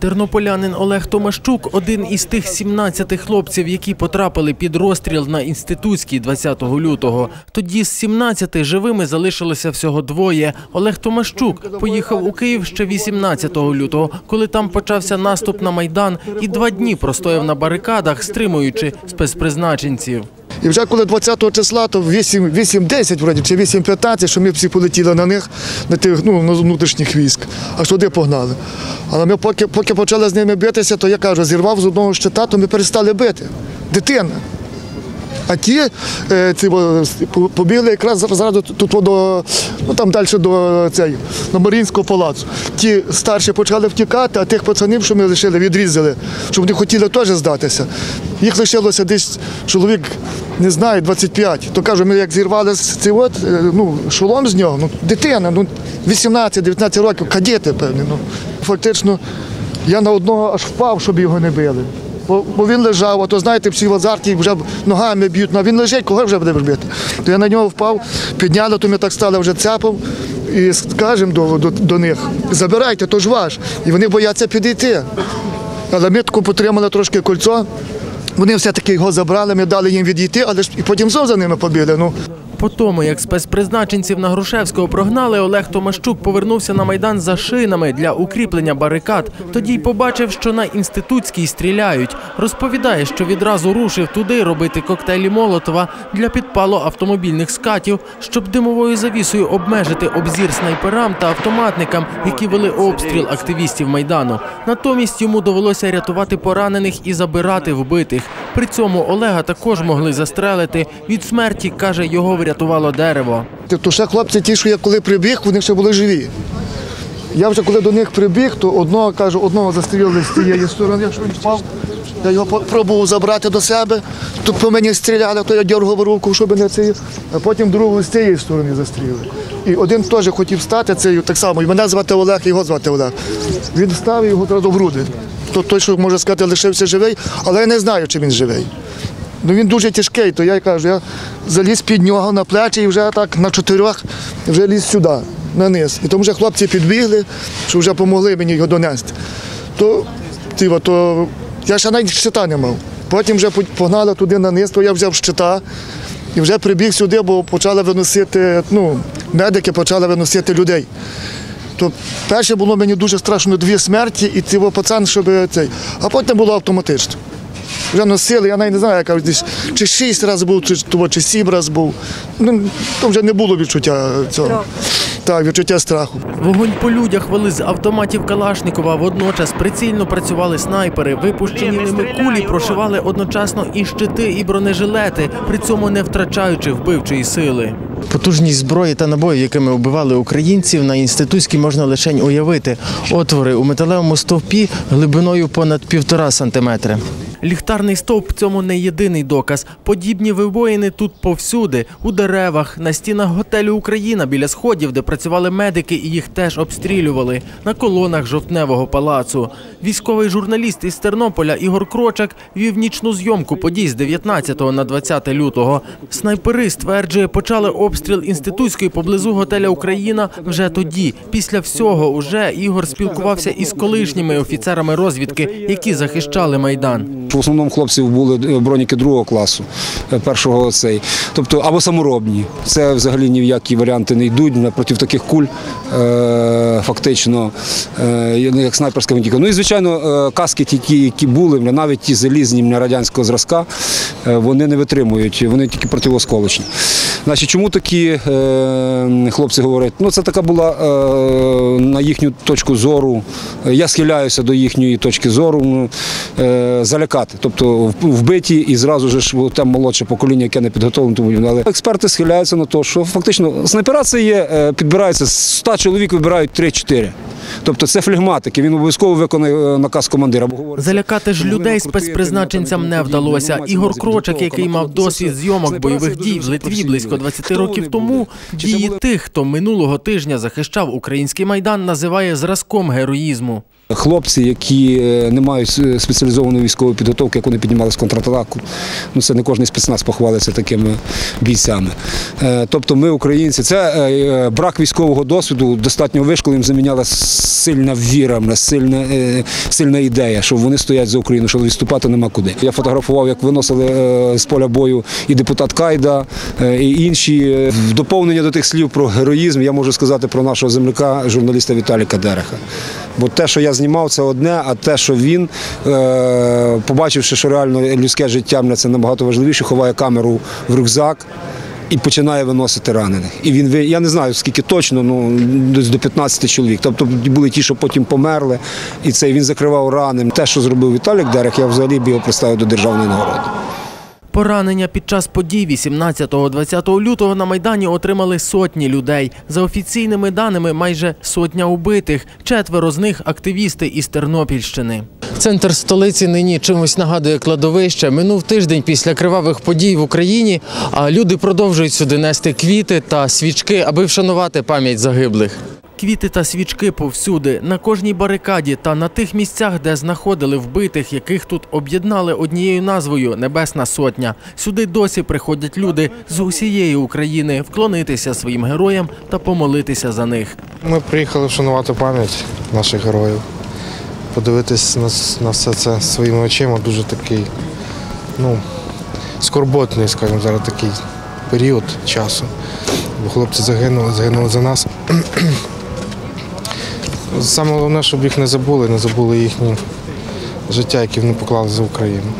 Тернополянин Олег Томашчук один із тих 17 хлопців, які потрапили під розстріл на інститутській 20 лютого. Тоді з 17 живими залишилося всього двоє. Олег Томашчук поїхав у Київ ще 18 лютого, коли там почався наступ на майдан, і два дні простояв на барикадах, стримуючи спецпризначенців. І вже коли 20-го числа, то 8, 8-10 вроді, чи 8-15, що ми всі полетіли на них, на тих ну, на внутрішніх військ, аж туди погнали. Але ми поки, поки почали з ними битися, то я кажу, зірвав з одного щита, то ми перестали бити. Дитина. А ті, е, ці побігли якраз зразу тут до, ну там далі до цей, до Марінського палацу. Ті старші почали втікати, а тих пацанів, що ми лишили, відрізали, щоб вони хотіли теж здатися. Їх лишилося десь чоловік, не знаю, 25. То кажу, ми як зірвали цей от, е, ну, шолом з нього, ну, дитина, ну, 18-19 років, кадети, певні. Ну. Фактично, я на одного аж впав, щоб його не били. Бо, бо він лежав, а то знаєте, всі в азарті вже ногами б'ють, ну а він лежить, кого вже буде бити? То я на нього впав, підняли, то ми так стали вже цяпом і скажемо до, до, до них, забирайте, то ж ваш. І вони бояться підійти. Але ми таку потримали трошки кольцо. Вони все-таки його забрали, ми дали їм відійти, але ж і потім зов за ними побігли. Ну, По тому, як спецпризначенців на Грушевського прогнали, Олег Томашчук повернувся на майдан за шинами для укріплення барикад. Тоді й побачив, що на інститутській стріляють. Розповідає, що відразу рушив туди робити коктейлі Молотова для підпалу автомобільних скатів, щоб димовою завісою обмежити обзір снайперам та автоматникам, які вели обстріл активістів майдану. Натомість йому довелося рятувати поранених і забирати вбитих. При цьому Олега також могли застрелити. Від смерті каже, його врятувало дерево. то ще хлопці ті, що я коли прибіг, вони ще були живі. Я вже коли до них прибіг, то одного кажу, одного застрілили з цієї сторони, якщо він впав. Я його пробував забрати до себе. Тут по мені стріляли, то я дергав руку, щоб не цей. А потім другого з цієї сторони застрілили. І один теж хотів стати цією так само. І мене звати Олег, його звати Олег. Він став і його одразу в груди. То той, що може сказати, лишився живий, але я не знаю, чи він живий. Ну він дуже тяжкий, то я кажу, я заліз під нього на плечі і вже так на чотирьох вже ліз сюди, на низ. І тому вже хлопці підбігли, що вже допомогли мені його донести. То, тіва, то я ще навіть щита не мав. Потім вже погнали туди на низ, то я взяв щита і вже прибіг сюди, бо почали виносити, ну, медики почали виносити людей. То перше було мені дуже страшно дві смерті і цього пацан, щоб цей. А потім було автоматично. Вже носили, я навіть не знаю, яка десь чи шість разів був, чи, того, чи сім разів був. Ну, то вже не було відчуття цього. Так, відчуття страху. Вогонь по людях вели з автоматів Калашникова. Водночас прицільно працювали снайпери. Випущені ними кулі прошивали одночасно і щити, і бронежилети, при цьому не втрачаючи вбивчої сили. Потужність зброї та набоїв, якими вбивали українців, на інститутській можна лише уявити. Отвори у металевому стовпі глибиною понад півтора сантиметри. Ліхтарний стовп цьому не єдиний доказ. Подібні вибоїни тут повсюди, у деревах, на стінах готелю Україна біля сходів, де працювали медики, і їх теж обстрілювали, на колонах жовтневого палацу. Військовий журналіст із Тернополя Ігор Крочак вів нічну зйомку подій з 19 на 20 лютого. Снайпери стверджує, почали обстріл інститутської поблизу готеля Україна вже тоді. Після всього уже Ігор спілкувався із колишніми офіцерами розвідки, які захищали майдан. В основному хлопців були е, броніки другого класу, е, першого цей, тобто або саморобні. Це взагалі ні в які варіанти не йдуть напроти таких куль, е, фактично, як снайперська винтівка. Ну і звичайно, каски, ті, які були, навіть ті залізні радянського зразка, вони не витримують, вони тільки противосколочні. Значить, чому такі хлопці говорять? Ну, це така була на їхню точку зору. Я схиляюся до їхньої точки зору ну, е. Тобто в- вбиті і зразу ж те молодше покоління, яке не підготовлено. Тому але експерти схиляються на те, що фактично снайпера це є, е, підбирається з 100 чоловік вибирають 3-4. Тобто це флегматики, він обов'язково виконує е, наказ командира. Залякати ж людей спецпризначенцям не вдалося. там, Ігор там, Крочак, який мав досвід зйомок бойових дій в Литві близько там, 20 років тому, дії тих, хто минулого тижня захищав український майдан, називає зразком героїзму. Хлопці, які е, не мають е, спеціалізованої військової підготовки, як вони піднімали з контратаку. Ну, це не кожен спецназ похвалиться такими бійцями. Е, Тобто ми, українці, це брак військового досвіду, достатньо вишколи їм заміняла сильна віра, сильна, сильна ідея, що вони стоять за Україну, що відступати нема куди. Я фотографував, як виносили з поля бою і депутат Кайда, і інші. В доповнення до тих слів про героїзм я можу сказати про нашого земляка, журналіста Віталіка Дереха. Бо те, що я знімав, це одне, а те, що він, е, побачивши, що реально людське життя мене це набагато важливіше, ховає камеру в рюкзак. І починає виносити ранених. І він я не знаю скільки точно, ну десь до 15 чоловік. Тобто були ті, що потім померли, і це він закривав рани. Те, що зробив Віталік Дерех, я взагалі б його представив до державної нагороди. Поранення під час подій 18-20 лютого на Майдані отримали сотні людей. За офіційними даними, майже сотня убитих. Четверо з них активісти із Тернопільщини. Центр столиці нині чимось нагадує кладовище. Минув тиждень після кривавих подій в Україні, а люди продовжують сюди нести квіти та свічки, аби вшанувати пам'ять загиблих. Квіти та свічки повсюди, на кожній барикаді та на тих місцях, де знаходили вбитих, яких тут об'єднали однією назвою Небесна Сотня. Сюди досі приходять люди з усієї України вклонитися своїм героям та помолитися за них. Ми приїхали вшанувати пам'ять наших героїв, подивитись на, на все це своїми очима. Дуже такий, ну, скорботний, скажімо, зараз такий період часу. Бо хлопці загинули, загинули за нас. Саме головне, щоб їх не забули, не забули їхні життя, які вони поклали за Україну.